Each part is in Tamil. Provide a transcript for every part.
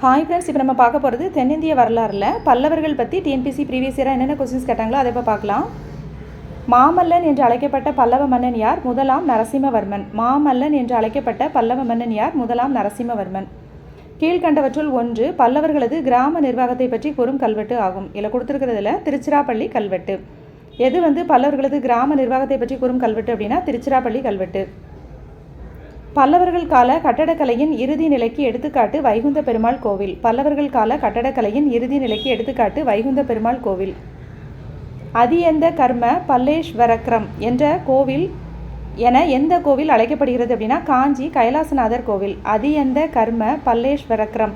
ஹாய் ஃப்ரெண்ட்ஸ் இப்போ நம்ம பார்க்க போகிறது தென்னிந்திய வரலாறில். பல்லவர்கள் பற்றி டிஎன்பிசி ப்ரீவியஸ் இயராக என்னென்ன கொஸ்டின்ஸ் கேட்டாங்களோ அதை இப்போ பார்க்கலாம். மாமல்லன் என்று அழைக்கப்பட்ட பல்லவ மன்னன் யார்? முதலாம் நரசிம்மவர்மன். மாமல்லன் என்று அழைக்கப்பட்ட பல்லவ மன்னன் யார்? முதலாம் நரசிம்மவர்மன். கீழ்கண்டவற்றுள் ஒன்று பல்லவர்களது கிராம நிர்வாகத்தை பற்றி கூறும் கல்வெட்டு ஆகும். இதில் கொடுத்துருக்கிறதுல திருச்சிராப்பள்ளி கல்வெட்டு. எது வந்து பல்லவர்களது கிராம நிர்வாகத்தை பற்றி கூறும் கல்வெட்டு அப்படின்னா திருச்சிராப்பள்ளி கல்வெட்டு. பல்லவர்கள் கால கட்டடக்கலையின் இறுதி நிலைக்கு எடுத்துக்காட்டு வைகுந்த பெருமாள் கோவில். பல்லவர்கள் கால கட்டடக்கலையின் இறுதி நிலைக்கு எடுத்துக்காட்டு வைகுந்த பெருமாள் கோவில். அதியந்த கர்ம பல்லேஸ்வரக்ரம் என்ற கோவில் என எந்த கோவில் அழைக்கப்படுகிறது அப்படின்னா காஞ்சி கைலாசநாதர் கோவில். அதியந்த கர்ம பல்லேஸ்வரக்ரம்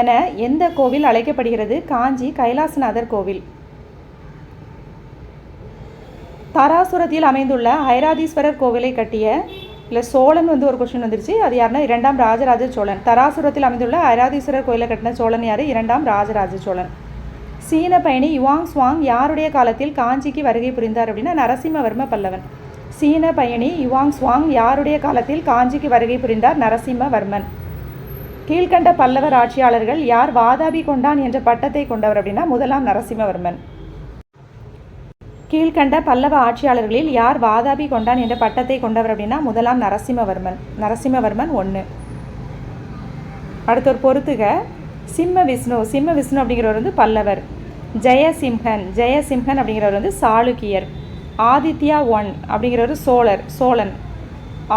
என எந்த கோவில் அழைக்கப்படுகிறது? காஞ்சி கைலாசநாதர் கோவில். தாராசுரத்தில் அமைந்துள்ள ஐராதீஸ்வரர் கோவிலை கட்டிய இல்லை சோழன் வந்து ஒரு கொஷின் வந்துருச்சு. அது யாருன்னா இரண்டாம் ராஜராஜ சோழன். தராசுரத்தில் அமைந்துள்ள ஐராதீஸ்வரர் கோயிலை கட்டின சோழன் யார்? இரண்டாம் ராஜராஜ சோழன். சீன பயணி யுவாங் சுவாங் யாருடைய காலத்தில் காஞ்சிக்கு வருகை புரிந்தார் அப்படின்னா நரசிம்மவர்ம பல்லவன். சீன பயணி யுவாங் சுவாங் யாருடைய காலத்தில் காஞ்சிக்கு வருகை புரிந்தார்? நரசிம்மவர்மன். கீழ்கண்ட பல்லவர் ஆட்சியாளர்கள் யார்? வாதாபி கொண்டான் என்ற பட்டத்தை கொண்டவர் அப்படின்னா முதலாம் நரசிம்மவர்மன். கீழ்கண்ட பல்லவ ஆட்சியாளர்களில் யார் வாதாபி கொண்டான் என்ற பட்டத்தை கொண்டவர் அப்படின்னா முதலாம் நரசிம்மவர்மன் நரசிம்மவர்மன் ஒன்று அடுத்த ஒரு பொறுத்துக. சிம்ம விஷ்ணு சிம்ம விஷ்ணு அப்படிங்கிறவர் வந்து பல்லவர். ஜெயசிம்ஹன் ஜெயசிம்ஹன் அப்படிங்கிறவர் வந்து சாளுக்கியர். ஆதித்யா ஒன் அப்படிங்கிறவர் சோழர் சோழன்.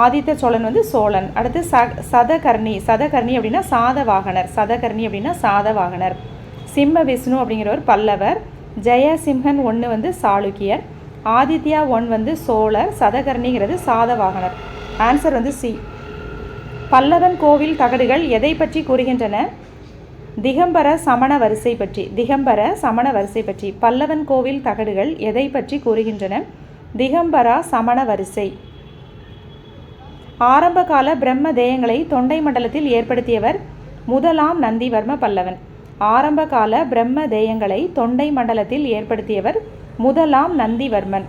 ஆதித்த சோழன் வந்து சோழன். அடுத்து ச சதகர்ணி சதகர்ணி அப்படின்னா சாதவாகனர் சதகர்ணி அப்படின்னா சாதவாகனர். சிம்ம விஷ்ணு அப்படிங்கிறவர் பல்லவர். ஜெயசிம்ஹன் ஒன்று வந்து சாளுக்கியர் ஆதித்யா ஒன் வந்து சோழர் சதகர்ணிங்கிறது சாதவாகனர் ஆன்சர் வந்து சி பல்லவன் கோவில் தகடுகள் எதை பற்றி கூறுகின்றன? திகம்பர சமண வரிசை பற்றி திகம்பர சமண வரிசை பற்றி பல்லவன் கோவில் தகடுகள் எதை பற்றி கூறுகின்றன? திகம்பரா சமண வரிசை. ஆரம்பகால பிரம்ம தேயங்களை தொண்டை மண்டலத்தில் ஏற்படுத்தியவர் முதலாம் நந்திவர்ம பல்லவன். ஆரம்பகால பிரம்ம தேயங்களை தொண்டை மண்டலத்தில் ஏற்படுத்தியவர் முதலாம் நந்திவர்மன்.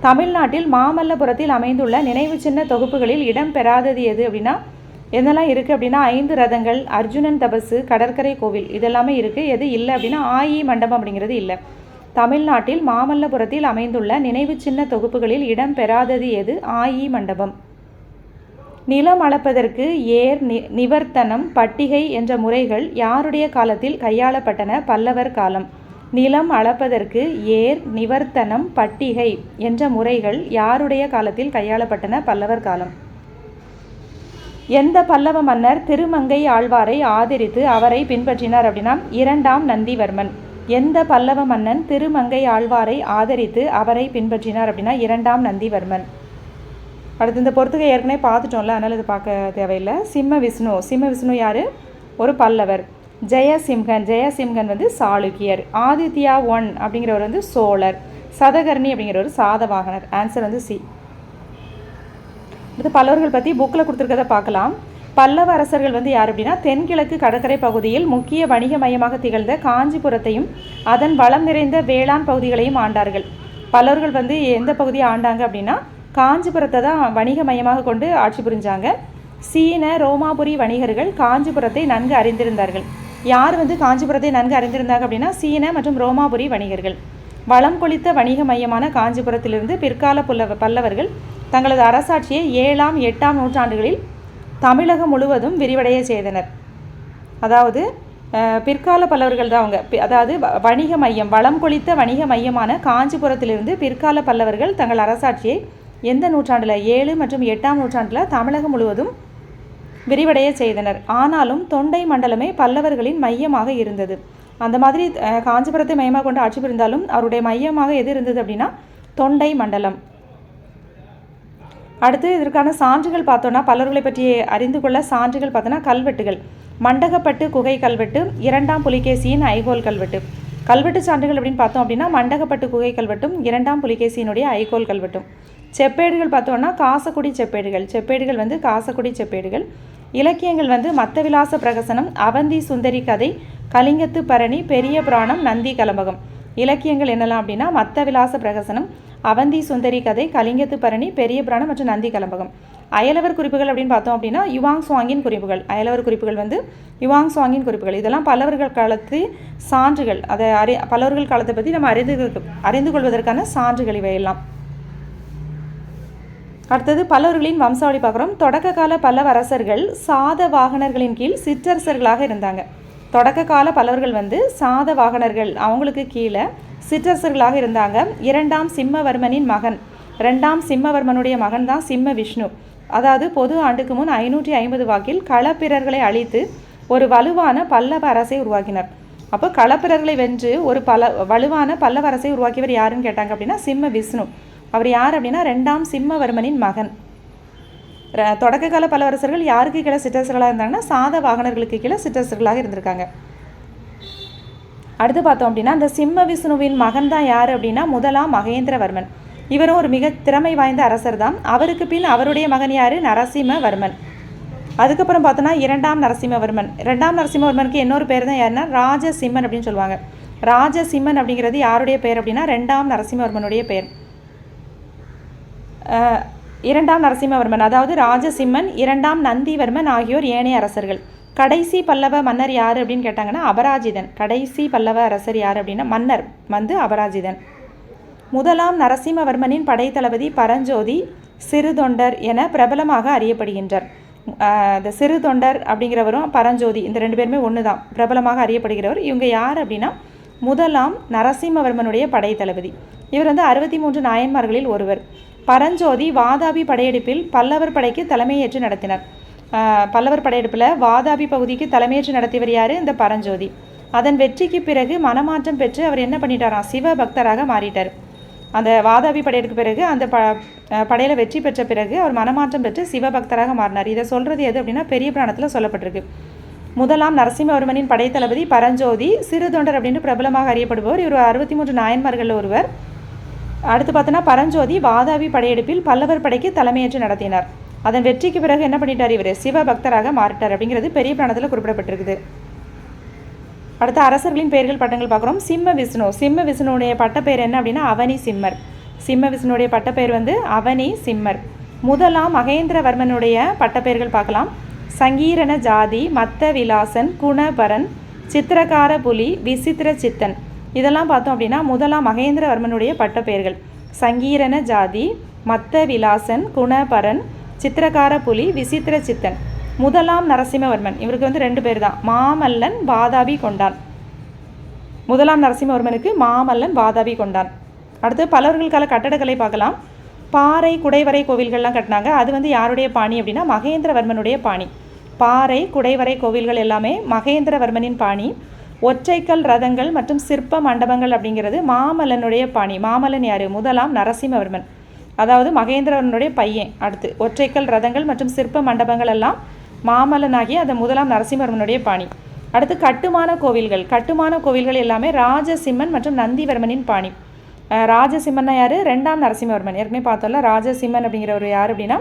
தமிழ்நாட்டில் மாமல்லபுரத்தில் அமைந்துள்ள நினைவு சின்ன தொகுப்புகளில் இடம் பெறாதது எது அப்படின்னா என்னெல்லாம் இருக்குது அப்படின்னா ஐந்து ரதங்கள் அர்ஜுனன் தபசு கடற்கரை கோவில் இதெல்லாமே இருக்குது எது இல்லை அப்படின்னா ஆயி மண்டபம் அப்படிங்கிறது இல்லை. தமிழ்நாட்டில் மாமல்லபுரத்தில் அமைந்துள்ள நினைவு சின்ன தொகுப்புகளில் இடம் பெறாதது எது? ஆயி மண்டபம். நிலம் அளப்பதற்கு ஏர் நி நிவர்த்தனம் பட்டிகை என்ற முறைகள் யாருடைய காலத்தில் கையாளப்பட்டன? பல்லவர் காலம். நிலம் அளப்பதற்கு ஏர் நிவர்த்தனம் பட்டிகை என்ற முறைகள் யாருடைய காலத்தில் கையாளப்பட்டன? பல்லவர் காலம். எந்த பல்லவ மன்னர் திருமங்கை ஆழ்வாரை ஆதரித்து அவரை பின்பற்றினார் அப்படின்னா இரண்டாம் நந்திவர்மன். எந்த பல்லவ மன்னன் திருமங்கை ஆழ்வாரை ஆதரித்து அவரை பின்பற்றினார் அப்படின்னா இரண்டாம் நந்திவர்மன். அடுத்து இந்த பொறுத்துக்கை ஏற்கனவே பார்த்துட்டோம்ல அதனால் இது பார்க்க தேவையில்லை. சிம்ம விஷ்ணு. சிம்ம விஷ்ணு யார்? ஒரு பல்லவர். ஜெயசிம்ஹன் ஜெயசிம்ஹன் வந்து சாளுக்கியர். ஆதித்யா ஒன் அப்படிங்கிறவர் வந்து சோழர். சதகர்ணி அப்படிங்கிற ஒரு சாதவாகனர். ஆன்சர் வந்து சி அடுத்து பல்லவர்கள் பற்றி புக்கில் கொடுத்துருக்கதை பார்க்கலாம். பல்லவ அரசர்கள் வந்து யார் அப்படின்னா தென்கிழக்கு கடற்கரை பகுதியில் முக்கிய வணிக மையமாக திகழ்ந்த காஞ்சிபுரத்தையும் அதன் வளம் நிறைந்த வேளாண் பகுதிகளையும் ஆண்டார்கள். பல்லவர்கள் வந்து எந்த பகுதியை ஆண்டாங்க அப்படின்னா காஞ்சிபுரத்தை தான் வணிக மையமாக கொண்டு ஆட்சி புரிஞ்சாங்க. சீன ரோமாபுரி வணிகர்கள் காஞ்சிபுரத்தை நன்கு அறிந்திருந்தார்கள். யார் வந்து காஞ்சிபுரத்தை நன்கு அறிந்திருந்தாங்க அப்படின்னா சீன மற்றும் ரோமாபுரி வணிகர்கள். வளம் கொளித்த வணிக மையமான காஞ்சிபுரத்திலிருந்து பிற்கால புல்லவ பல்லவர்கள் தங்களது அரசாட்சியை ஏழாம் எட்டாம் நூற்றாண்டுகளில் தமிழகம் முழுவதும் விரிவடைய செய்தனர். அதாவது பிற்கால பல்லவர்கள் தான் அவங்க. அதாவது வணிக மையம் வளம் கொளித்த வணிக மையமான காஞ்சிபுரத்திலிருந்து பிற்கால பல்லவர்கள் தங்கள் அரசாட்சியை எந்த நூற்றாண்டில்? ஏழு மற்றும் எட்டாம் நூற்றாண்டில் தமிழகம் முழுவதும் விரிவடைய செய்தனர். ஆனாலும் தொண்டை மண்டலமே பல்லவர்களின் மையமாக இருந்தது. அந்த மாதிரி காஞ்சிபுரத்தை மையமாக கொண்டு ஆட்சி புரிந்தாலும் அவருடைய மையமாக எது இருந்தது அப்படின்னா தொண்டை மண்டலம். அடுத்து இதற்கான சான்றுகள் பார்த்தோன்னா பல்லவர்களை பற்றி அறிந்து கொள்ள சான்றுகள் பார்த்தோன்னா கல்வெட்டுகள். மண்டகப்பட்டு குகை கல்வெட்டு இரண்டாம் புலிகேசியின் ஐகோல் கல்வெட்டு. கல்வெட்டு சான்றுகள் அப்படின்னு பார்த்தோம் அப்படின்னா மண்டகப்பட்டு குகை கல்வெட்டும் இரண்டாம் புலிகேசியினுடைய ஐகோல் கல்வெட்டும். செப்பேடுகள் பார்த்தோன்னா காசக்குடி செப்பேடுகள். செப்பேடுகள் வந்து காசக்குடி செப்பேடுகள். இலக்கியங்கள் வந்து மத்த விலாச பிரகசனம் அவந்தி சுந்தரி கதை கலிங்கத்து பரணி பெரிய புராணம் நந்தி கலம்பகம். இலக்கியங்கள் என்னெல்லாம் அப்படின்னா மத்த விலாச பிரகசனம் அவந்தி சுந்தரி கதை கலிங்கத்து பரணி பெரிய புராணம் மற்றும் நந்தி கலம்பகம். அயலவர் குறிப்புகள் அப்படின்னு பார்த்தோம் அப்படின்னா யுவாங் சுவாங்கின் குறிப்புகள். அயலவர் குறிப்புகள் வந்து யுவாங் சுவாங்கின் குறிப்புகள். இதெல்லாம் பல்லவர்கள் காலத்து சான்றுகள். அதை அறி பல்லவர்கள் காலத்தை பற்றி நம்ம அறிந்து அறிந்து கொள்வதற்கான சான்றுகள் இவையெல்லாம். அடுத்தது பல்லவர்களின் வம்சாவளி பார்க்குறோம் தொடக்க கால பல்லவ அரசர்கள் சாத வாகனர்களின் கீழ் சிற்றரசர்களாக இருந்தாங்க. தொடக்க கால பல்லவர்கள் வந்து சாத வாகனர்கள் அவங்களுக்கு கீழே சிற்றரசர்களாக இருந்தாங்க. இரண்டாம் சிம்மவர்மனின் மகன். ரெண்டாம் சிம்மவர்மனுடைய மகன் தான் சிம்ம விஷ்ணு. அதாவது பொது ஆண்டுக்கு முன் ஐநூற்றி ஐம்பது வாக்கில் களப்பிரர்களை அழித்து ஒரு வலுவான பல்லவ அரசை உருவாக்கினார். அப்போ களப்பிரர்களை வென்று ஒரு பல வலுவான பல்லவ அரசை உருவாக்கியவர் யாருன்னு கேட்டாங்க அப்படின்னா சிம்ம விஷ்ணு. அவர் யார் அப்படின்னா ரெண்டாம் சிம்மவர்மனின் மகன். ர- தொடக்க கால பல்லவரசர்கள் யாருக்கு கீழே சிற்றரசர்களாக இருந்தாங்கன்னா சாத வாகனர்களுக்கு கீழே சிற்றரசர்களாக இருந்திருக்காங்க. அடுத்து பார்த்தோம் அப்படின்னா இந்த சிம்ம விஷ்ணுவின் மகன் தான் யார் அப்படின்னா முதலாம் மகேந்திரவர்மன். இவரும் ஒரு மிக திறமை வாய்ந்த அரசர் தான். அவருக்கு பின் அவருடைய மகன் யார்? நரசிம்மவர்மன். அதுக்கப்புறம் பார்த்தோன்னா இரண்டாம் நரசிம்மவர்மன். ரெண்டாம் நரசிம்மவர்மனுக்கு இன்னொரு பேர் தான் யாருன்னா ராஜசிம்மன் அப்படின்னு சொல்லுவாங்க. ராஜசிம்மன் அப்படிங்கிறது யாருடைய பேர் அப்படின்னா ரெண்டாம் நரசிம்மவர்மனுடைய பேர். இரண்டாம் நரசிம்மவர்மன் அதாவது ராஜசிம்மன் இரண்டாம் நந்திவர்மன் ஆகியோர் ஏனைய அரசர்கள். கடைசி பல்லவ மன்னர் யார் அப்படின்னு கேட்டாங்கன்னா அபராஜிதன். கடைசி பல்லவ அரசர் யார் அப்படின்னா மன்னர் வந்து அபராஜிதன். முதலாம் நரசிம்மவர்மனின் படைத்தளபதி பரஞ்சோதி சிறுதொண்டர் என பிரபலமாக அறியப்படுகின்றார். இந்த சிறுதொண்டர் அப்படிங்கிறவரும் பரஞ்சோதி இந்த ரெண்டு பேருமே ஒன்று தான் பிரபலமாக அறியப்படுகிறவர் இவங்க யார் அப்படின்னா முதலாம் நரசிம்மவர்மனுடைய படைத்தளபதி. இவர் வந்து அறுபத்தி மூன்று நாயன்மார்களில் ஒருவர். பரஞ்சோதி வாதாபி படையெடுப்பில் பல்லவர் படைக்கு தலைமையேற்று நடத்தினார். பல்லவர் படையெடுப்பில் வாதாபி பகுதிக்கு தலைமையேற்று நடத்தியவர் யார்? இந்த பரஞ்சோதி. அதன் வெற்றிக்கு பிறகு மனமாற்றம் பெற்று அவர் என்ன பண்ணிட்டாராம் சிவ பக்தராக மாறிட்டார். அந்த வாதாபி படையெடுக்கு பிறகு அந்த ப படையில் வெற்றி பெற்ற பிறகு அவர் மனமாற்றம் பெற்று சிவபக்தராக மாறினார். இதை சொல்கிறது எது அப்படின்னா பெரிய புராணத்தில் சொல்லப்பட்டிருக்கு. முதலாம் நரசிம்மவர்மனின் படைத்தளபதி பரஞ்சோதி சிறு தொண்டர் அப்படின்னு பிரபலமாக அறியப்படுபவர். இவர் அறுபத்தி மூன்று நாயன்மார்களில் ஒருவர். அடுத்து பார்த்தோன்னா பரஞ்சோதி வாதாபி படையெடுப்பில் பல்லவர் படைக்கு தலைமையேற்று நடத்தினார். அதன் வெற்றிக்கு பிறகு என்ன பண்ணிட்டார் இவர்? சிவ பக்தராக மாறிட்டார் அப்படிங்கிறது பெரிய பிராணத்தில் குறிப்பிடப்பட்டிருக்குது. அடுத்த அரசர்களின் பெயர்கள் பட்டங்கள் பார்க்குறோம். சிம்ம விஷ்ணு. சிம்ம விஷ்ணுவுடைய பட்டப்பெயர் என்ன அப்படின்னா அவனி சிம்மர். சிம்ம விஷ்ணுடைய பட்டப்பெயர் வந்து அவனி சிம்மர். முதலாம் மகேந்திரவர்மனுடைய பட்டப்பெயர்கள் பார்க்கலாம். சங்கீரண ஜாதி மத்த விலாசன் குணபரன் சித்திரகார புலி விசித்திர சித்தன் இதெல்லாம் பார்த்தோம் அப்படின்னா முதலாம் மகேந்திரவர்மனுடைய பட்டப்பெயர்கள். சங்கீரண ஜாதி மத்த விலாசன் குணபரன் சித்திரகார புலி விசித்திர சித்தன். முதலாம் நரசிம்மவர்மன். இவருக்கு வந்து ரெண்டு பேர் தான். மாமல்லன் வாதாபி கொண்டான். முதலாம் நரசிம்மவர்மனுக்கு மாமல்லன் வாதாபி கொண்டான். அடுத்து பல்லவர்கள் கால கட்டடக்கலை பார்க்கலாம். பாறை குடைவரை கோவில்கள்லாம் கட்டினாங்க. அது வந்து யாருடைய பாணி அப்படின்னா மகேந்திரவர்மனுடைய பாணி. பாறை குடைவரை கோவில்கள் எல்லாமே மகேந்திரவர்மனின் பாணி. ஒற்றைக்கல் ரதங்கள் மற்றும் சிற்ப மண்டபங்கள் அப்படிங்கிறது மாமல்லனுடைய பாணி. மாமல்லன் யார்? முதலாம் நரசிம்மவர்மன். அதாவது மகேந்திரவர்மனுடைய பையன் அடுத்து. ஒற்றைக்கல் ரதங்கள் மற்றும் சிற்ப மண்டபங்கள் எல்லாம் மாமல்லனாகிய அந்த முதலாம் நரசிம்மவர்மனுடைய பாணி. அடுத்து கட்டுமான கோவில்கள். கட்டுமான கோவில்கள் எல்லாமே ராஜசிம்மன் மற்றும் நந்திவர்மனின் பாணி. ராஜசிம்மன் ராஜசிம்மன்னா யார்? ரெண்டாம் நரசிம்மவர்மன். ஏற்கனவே பார்த்தோம்ல ராஜசிம்மன் அப்படிங்கிறவர் யார் அப்படின்னா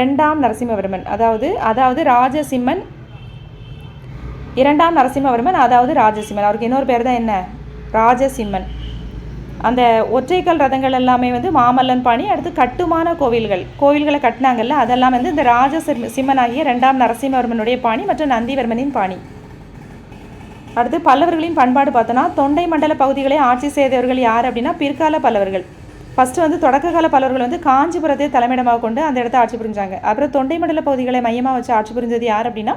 ரெண்டாம் நரசிம்மவர்மன். அதாவது அதாவது ராஜசிம்மன் இரண்டாம் நரசிம்மவர்மன் அதாவது ராஜசிம்மன். அவருக்கு இன்னொரு பேர் தான் என்ன? ராஜசிம்மன். அந்த ஒற்றைக்கல் ரதங்கள் எல்லாமே வந்து மாமல்லன் பாணி அடுத்து கட்டுமான கோவில்கள். கோவில்களை கட்டினாங்கல்ல அதெல்லாம் வந்து இந்த ராஜ சிம்மனாகிய ரெண்டாம் நரசிம்மவர்மனுடைய பாணி மற்றும் நந்திவர்மனின் பாணி. அடுத்து பல்லவர்களின் பண்பாடு பார்த்தோன்னா தொண்டை மண்டல பகுதிகளை ஆட்சி செய்தவர்கள் யார் அப்படின்னா பிற்கால பல்லவர்கள். ஃபஸ்ட்டு வந்து தொடக்ககால பல்லவர்கள் வந்து காஞ்சிபுரத்தை தலைமையிடமாக கொண்டு அந்த இடத்த ஆட்சி புரிஞ்சாங்க. அப்புறம் தொண்டை மண்டல பகுதிகளை மையமாக வச்சு ஆட்சி புரிஞ்சது யார் அப்படின்னா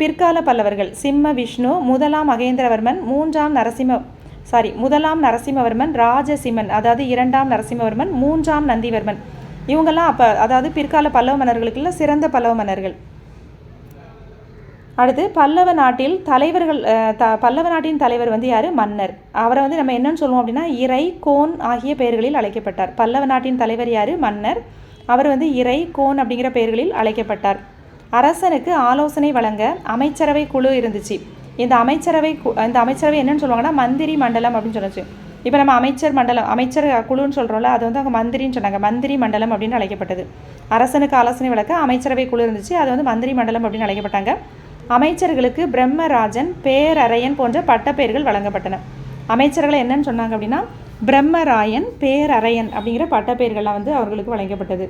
பிற்கால பல்லவர்கள் சிம்ம விஷ்ணு முதலாம் மகேந்திரவர்மன் மூன்றாம் நரசிம்ம சாரி முதலாம் நரசிம்மவர்மன் ராஜசிம்மன் அதாவது இரண்டாம் நரசிம்மவர்மன் மூன்றாம் நந்திவர்மன். இவங்கெல்லாம் அப்போ அதாவது பிற்கால பல்லவ மன்னர்களுக்குள்ள சிறந்த பல்லவ மன்னர்கள். அடுத்து பல்லவ நாட்டில் தலைவர்கள் த பல்லவ நாட்டின் தலைவர் வந்து யார்? மன்னர். அவரை வந்து நம்ம என்னன்னு சொல்லுவோம் அப்படின்னா இறை கோன் ஆகிய பெயர்களில் அழைக்கப்பட்டார். பல்லவ நாட்டின் தலைவர் யார்? மன்னர். அவர் வந்து இறை கோன் அப்படிங்கிற பெயர்களில் அழைக்கப்பட்டார். அரசனுக்கு ஆலோசனை வழங்க அமைச்சரவை குழு இருந்துச்சு. இந்த அமைச்சரவை கு- இந்த அமைச்சரவை என்னன்னு சொல்லுவாங்கன்னா மந்திரி மண்டலம் அப்படின்னு சொன்னச்சு இப்போ நம்ம அமைச்சர் மண்டலம் அமைச்சர் குழுன்னு சொல்கிறோம்ல அது வந்து அவங்க மந்திரின்னு சொன்னாங்க. மந்திரி மண்டலம் அப்படின்னு அழைக்கப்பட்டது. அரசனுக்கு ஆலோசனை வழக்க அமைச்சரவை குழு இருந்துச்சு. அது வந்து மந்திரி மண்டலம் அப்படின்னு அழைக்கப்பட்டாங்க. அமைச்சர்களுக்கு பிரம்மராஜன் பேரறையன் போன்ற பட்டப்பெயர்கள் வழங்கப்பட்டன. அமைச்சர்களை என்னன்னு சொன்னாங்க அப்படின்னா பிரம்மராயன் பேரறையன் அப்படிங்கிற பட்டப்பெயர்கள்லாம் வந்து அவர்களுக்கு வழங்கப்பட்டது.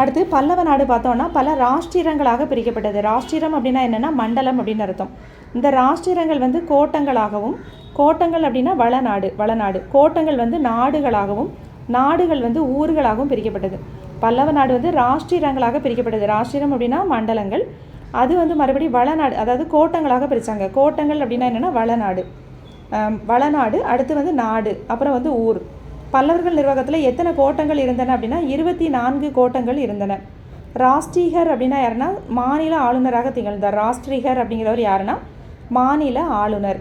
அடுத்து பல்லவ நாடு பார்த்தோன்னா பல ராஷ்டிரங்களாக பிரிக்கப்பட்டது. ராஷ்டிரம் அப்படின்னா என்னென்னா மண்டலம் அப்படின்னு அர்த்தம். இந்த ராஷ்டிரங்கள் வந்து கோட்டங்களாகவும் கோட்டங்கள் அப்படின்னா வளநாடு வளநாடு. கோட்டங்கள் வந்து நாடுகளாகவும் நாடுகள் வந்து ஊர்களாகவும் பிரிக்கப்பட்டது. பல்லவ நாடு வந்து ராஷ்டிரங்களாக பிரிக்கப்பட்டது. ராஷ்டிரம் அப்படின்னா மண்டலங்கள். அது வந்து மறுபடியும் வளநாடு அதாவது கோட்டங்களாக பிரித்தாங்க கோட்டங்கள் அப்படின்னா என்னென்னா வளநாடு. வளநாடு அடுத்து வந்து நாடு அப்புறம் வந்து ஊர். பல்லவர்கள் நிர்வாகத்தில் எத்தனை கோட்டங்கள் இருந்தன அப்படின்னா இருபத்தி நான்கு கோட்டங்கள் இருந்தன. ராஷ்டிகர் அப்படின்னா யாருன்னா? மாநில ஆளுநராக திகழ்ந்தார். ராஷ்டிரிகர் அப்படிங்கிறவர் யாருன்னா? மாநில ஆளுநர்.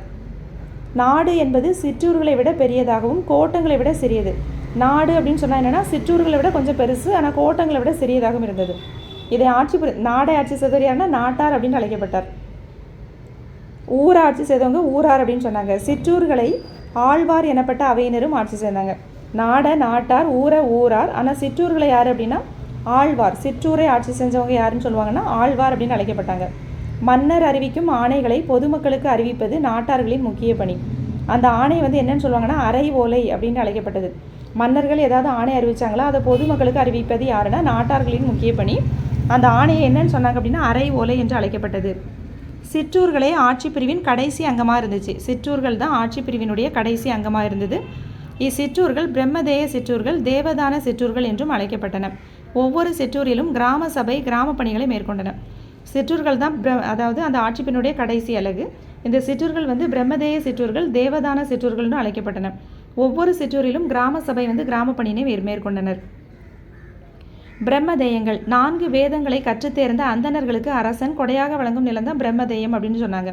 நாடு என்பது சிற்றூர்களை விட பெரியதாகவும் கோட்டங்களை விட சிறியது. நாடு அப்படின்னு சொன்னால் என்னென்னா சிற்றூர்களை விட கொஞ்சம் பெருசு ஆனால் கோட்டங்களை விட சிறியதாகவும் இருந்தது. இதை ஆட்சி புரி- நாடை ஆட்சி செய்தவர் யாருன்னா? நாட்டார் அப்படின்னு அழைக்கப்பட்டார். ஊராட்சி செய்தவங்க ஊரார் அப்படின்னு சொன்னாங்க. சிற்றூர்களை ஆழ்வார் எனப்பட்ட அவையினரும் ஆட்சி செய்தாங்க. நாட நாட்டார் ஊரை ஊரார் ஆனால் சிற்றூர்களை யார் அப்படின்னா? ஆழ்வார். சிற்றூரை ஆட்சி செஞ்சவங்க யாருன்னு சொல்லுவாங்கன்னா ஆழ்வார் அப்படின்னு அழைக்கப்பட்டாங்க. மன்னர் அறிவிக்கும் ஆணைகளை பொதுமக்களுக்கு அறிவிப்பது நாட்டார்களின் முக்கிய பணி. அந்த ஆணை வந்து என்னன்னு சொல்லுவாங்கன்னா அரை ஓலை அப்படின்னு அழைக்கப்பட்டது. மன்னர்கள் ஏதாவது ஆணை அறிவிச்சாங்களோ? அதை பொதுமக்களுக்கு அறிவிப்பது யாருன்னா நாட்டார்களின் முக்கிய பணி. அந்த ஆணையை என்னன்னு சொன்னாங்க அப்படின்னா அரை ஓலை என்று அழைக்கப்பட்டது. சிற்றூர்களே ஆட்சி பிரிவின் கடைசி அங்கமாக இருந்துச்சு. சிற்றூர்கள் தான் ஆட்சி பிரிவினுடைய கடைசி அங்கமாக இருந்தது. இச்சிற்றூர்கள் பிரம்மதேய சிற்றூர்கள் தேவதான சிற்றூர்கள் என்றும் அழைக்கப்பட்டன. ஒவ்வொரு சிற்றூரிலும் கிராம சபை கிராம பணிகளை மேற்கொண்டன. சிற்றூர்கள் தான் பிர அதாவது அந்த ஆட்சிப்பினுடைய கடைசி அலகு. இந்த சிற்றூர்கள் வந்து பிரம்மதேய சிற்றூர்கள் தேவதான சிற்றூர்கள்னு அழைக்கப்பட்டன. ஒவ்வொரு சிற்றூரிலும் கிராம சபை வந்து கிராம பணியினை மேற் மேற்கொண்டனர். பிரம்மதேயங்கள். நான்கு வேதங்களை கற்றுத் தேர்ந்த அந்தணர்களுக்கு அரசன் கொடையாக வழங்கும் நிலம் தான் பிரம்மதேயம் அப்படின்னு சொன்னாங்க.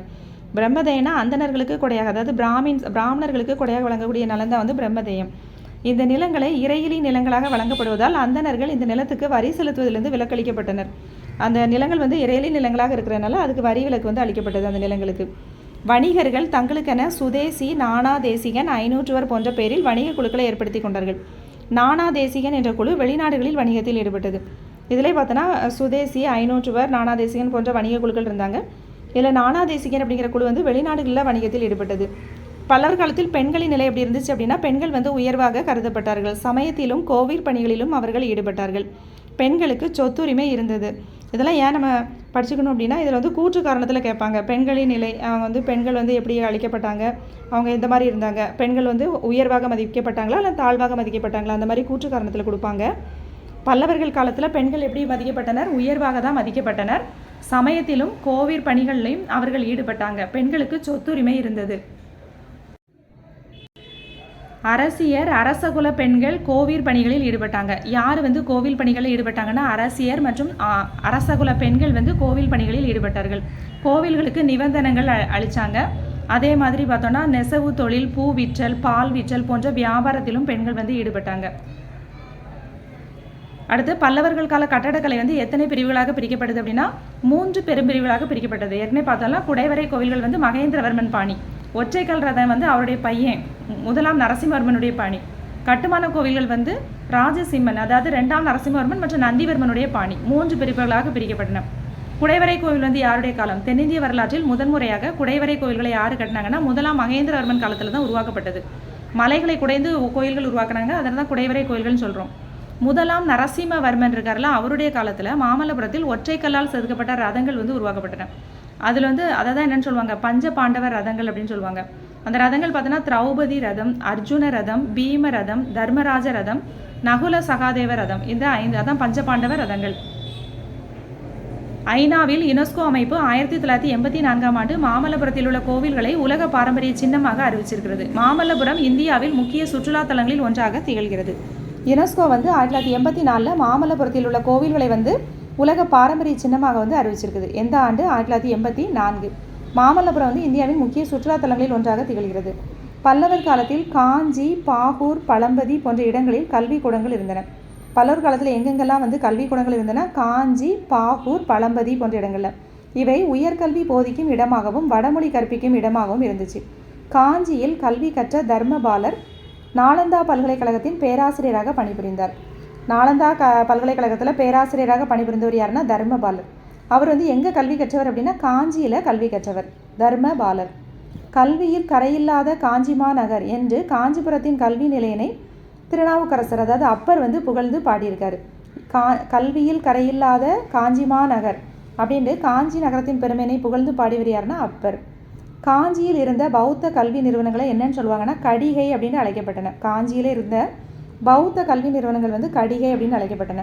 பிரம்மதேயனா அந்தனர்களுக்கு கொடையாக அதாவது பிராமின்ஸ் பிராமணர்களுக்கு கொடையாக வழங்கக்கூடிய நிலம் தான் வந்து பிரம்மதேயம். இந்த நிலங்களை இறையிலி நிலங்களாக வழங்கப்படுவதால் அந்தணர்கள் இந்த நிலத்துக்கு வரி செலுத்துவதிலிருந்து விலக்களிக்கப்பட்டனர். அந்த நிலங்கள் வந்து இறையிலி நிலங்களாக இருக்கிறனால அதுக்கு வரி விலக்கு வந்து அளிக்கப்பட்டது அந்த நிலங்களுக்கு. வணிகர்கள் தங்களுக்கென சுதேசி நானா தேசிகன் ஐநூற்றுவர் போன்ற பெயரில் வணிக குழுக்களை ஏற்படுத்தி கொண்டார்கள். நானா தேசிகன் என்ற குழு வெளிநாடுகளில் வணிகத்தில் ஈடுபட்டது. இதிலே பார்த்தோன்னா சுதேசி ஐநூற்றுவர் நானா தேசிகன் போன்ற வணிக குழுக்கள் இருந்தாங்க. இதில் நானா தேசிகன் அப்படிங்கிற குழு வந்து வெளிநாடுகளில் வணிகத்தில் ஈடுபட்டது. பல்லர் காலத்தில் பெண்களின் நிலை எப்படி இருந்துச்சு அப்படின்னா பெண்கள் வந்து உயர்வாக கருதப்பட்டார்கள். சமயத்திலும் கோவில் பணிகளிலும் அவர்கள் ஈடுபட்டார்கள். பெண்களுக்கு சொத்துரிமை இருந்தது. இதெல்லாம் ஏன் நம்ம படிச்சுக்கணும் அப்படின்னா இதில் வந்து கூற்று காரணத்தில் கேட்பாங்க. பெண்களின் நிலை அவங்க வந்து பெண்கள் வந்து எப்படி அழிக்கப்பட்டாங்க? அவங்க எந்த மாதிரி இருந்தாங்க? பெண்கள் வந்து உயர்வாக மதிக்கப்பட்டாங்களா? இல்லை தாழ்வாக மதிக்கப்பட்டாங்களா? அந்த மாதிரி கூற்று காரணத்தில் கொடுப்பாங்க. பல்லவர்கள் காலத்தில் பெண்கள் எப்படி மதிக்கப்பட்டனர்? உயர்வாக தான் மதிக்கப்பட்டனர். சமயத்திலும் கோவிற் பணிகள்லையும் அவர்கள் ஈடுபட்டாங்க. பெண்களுக்கு சொத்துரிமை இருந்தது. அரசியர் அரசகுல பெண்கள் கோவில் பணிகளில் ஈடுபட்டாங்க. யார் வந்து கோவில் பணிகளில் ஈடுபட்டாங்கன்னா அரசியர் மற்றும் ஆ, அரசகுல பெண்கள் வந்து கோவில் பணிகளில் ஈடுபட்டார்கள். கோவில்களுக்கு நிபந்தனைகள் அ- அளிச்சாங்க. அதே மாதிரி பார்த்தோன்னா நெசவு தொழில் பூ விற்றல் பால் விற்றல் போன்ற வியாபாரத்திலும் பெண்கள் வந்து ஈடுபட்டாங்க. அடுத்து பல்லவர்கள் கால கட்டடக்கலை வந்து எத்தனை பிரிவுகளாக பிரிக்கப்படுது அப்படின்னா மூன்று பெரும்பிரிவுகளாக பிரிக்கப்பட்டது. ஏற்கனவே பார்த்தோம்னா குடைவரை கோவில்கள் வந்து மகேந்திரவர்மன் பாணி ஒற்றைக்கல் ரதம் வந்து அவருடைய பையன் முதலாம் நரசிம்மவர்மனுடைய பாணி கட்டுமான கோவில்கள் வந்து ராஜசிம்மன் அதாவது ரெண்டாம் நரசிம்மவர்மன் மற்றும் நந்திவர்மனுடைய பாணி மூன்று பிரிவுகளாக பிரிக்கப்பட்டன. குடைவரை கோவில் வந்து யாருடைய காலம்? தென்னிந்திய வரலாற்றில் முதன்முறையாக குடைவரை கோவில்களை யார் கட்டினாங்கன்னா முதலாம் மகேந்திரவர்மன் காலத்தில் தான் உருவாக்கப்பட்டது. மலைகளை குடைந்து கோயில்கள் உருவாக்குனாங்க. அதனால தான் குடைவரை கோயில்கள்னு சொல்கிறோம் முதலாம் நரசிம்மவர்மன் இருக்கார்ல அவருடைய காலத்தில் மாமல்லபுரத்தில் ஒற்றைக்கல்லால் செதுக்கப்பட்ட ரதங்கள் வந்து உருவாக்கப்பட்டன. அதில் வந்து அதை தான் என்னன்னு சொல்லுவாங்க பஞ்ச பாண்டவர் ரதங்கள் அப்படின்னு சொல்லுவாங்க. அந்த ரதங்கள் பார்த்தோன்னா திரௌபதி ரதம் அர்ஜுன ரதம் பீம ரதம் தர்மராஜ ரதம் நகுல சகாதேவ ரதம். இந்த ஐந்து அதான் பஞ்ச பாண்டவ ரதங்கள். ஐநாவில் யுனெஸ்கோ அமைப்பு ஆயிரத்தி தொள்ளாயிரத்தி எண்பத்தி நான்காம் ஆண்டு மாமல்லபுரத்தில் உள்ள கோவில்களை உலக பாரம்பரிய சின்னமாக அறிவிச்சிருக்கிறது. மாமல்லபுரம் இந்தியாவில் முக்கிய சுற்றுலா தலங்களில் ஒன்றாக திகழ்கிறது. யுனெஸ்கோ வந்து ஆயிரத்தி தொள்ளாயிரத்தி எண்பத்தி நாலில் மாமல்லபுரத்தில் உள்ள கோவில்களை வந்து உலக பாரம்பரிய சின்னமாக வந்து அறிவிச்சிருக்குது. எந்த ஆண்டு? ஆயிரத்தி தொள்ளாயிரத்தி எண்பத்தி நான்கு. மாமல்லபுரம் வந்து இந்தியாவின் முக்கிய சுற்றுலாத்தலங்களில் ஒன்றாக திகழ்கிறது. பல்லவர் காலத்தில் காஞ்சி பாகூர் பழம்பதி போன்ற இடங்களில் கல்விக்கூடங்கள் இருந்தன. பல்லவர் காலத்தில் எங்கெங்கெல்லாம் வந்து கல்விக்கூடங்கள் இருந்தன? காஞ்சி பாகூர் பழம்பதி போன்ற இடங்களில். இவை உயர்கல்வி போதிக்கும் இடமாகவும் வடமொழி கற்பிக்கும் இடமாகவும் இருந்துச்சு. காஞ்சியில் கல்வி கற்ற தர்மபாலர் நாலந்தா பல்கலைக்கழகத்தின் பேராசிரியராக பணிபுரிந்தார். நாலந்தா க பல்கலைக்கழகத்தில் பேராசிரியராக பணிபுரிந்தவர் யாருன்னா தர்மபாலர். அவர் வந்து எங்கே கல்வி கற்றவர் அப்படின்னா காஞ்சியில் கல்வி கற்றவர் தர்மபாலர். கல்வியில் கரையில்லாத காஞ்சிமா நகர் என்று காஞ்சிபுரத்தின் கல்வி நிலையினை திருநாவுக்கரசர் அதாவது அப்பர் வந்து புகழ்ந்து பாடியிருக்காரு. கா கல்வியில் கரையில்லாத காஞ்சிமா நகர் அப்படின்ட்டு காஞ்சி நகரத்தின் பெருமையினை புகழ்ந்து பாடியவர் யாருன்னா அப்பர். காஞ்சியில் இருந்த பௌத்த கல்வி நிறுவனங்களை என்னன்னு சொல்லுவாங்கன்னா கடிகை அப்படின்னு அழைக்கப்பட்டன. காஞ்சியில் இருந்த பௌத்த கல்வி நிறுவனங்கள் வந்து கடிகை அப்படின்னு அழைக்கப்பட்டன.